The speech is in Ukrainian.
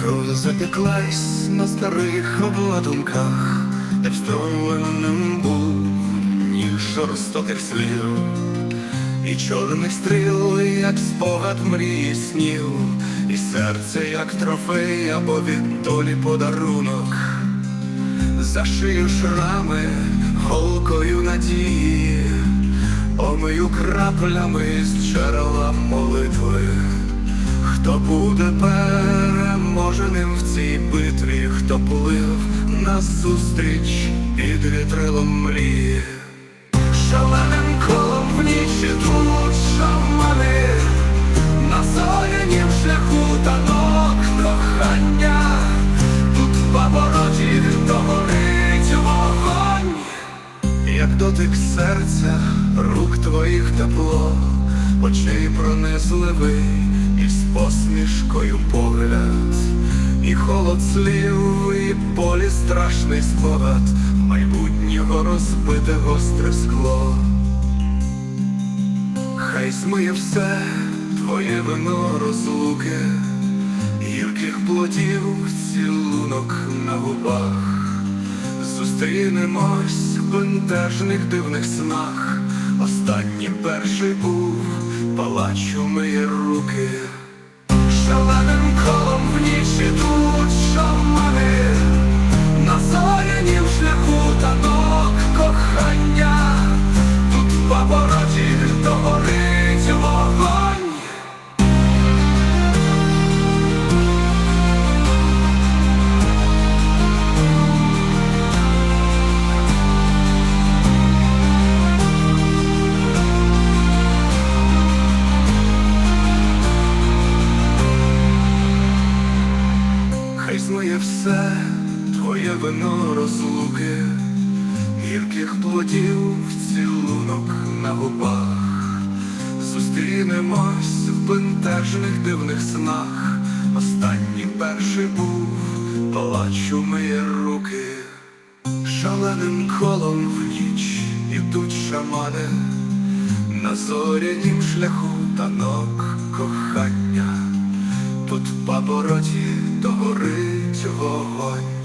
Кров запеклась на старих обладунках, де встромленим був ніж жорстоких слів, і чорний стріл, як спогад мрії снів, і серце, як трофей, або від долі подарунок, за шию шрами, голкою надії, омию краплями з джерела молитви. Хто буде переможеним в цій битві, хто плив назустріч під вітрилом мрії, шаленим колом в ніч ідуть шамани, на зорянім шляху танок кохання, тут в повороті догорить вогонь, як дотик серця, рук твоїх тепло, очей пронизливий, і з посмішкою холод слів, і полі страшний спогад, майбутнього розбите гостре скло. Хай змиє все твоє вино розлуки, гірких плодів цілунок на губах. Зустрінемось в бентежних дивних снах. Останній перший був палач умиє руки. Шаленим колом Змиє все твоє вино розлуки, гірких плодів цілунок на губах. Зустрінемось в бентежних дивних снах. Останній перший був палач умиє руки, шаленим колом в ніч ідуть шамани, на зорянім шляху танок кохання. Тут в папороті гори вогонь.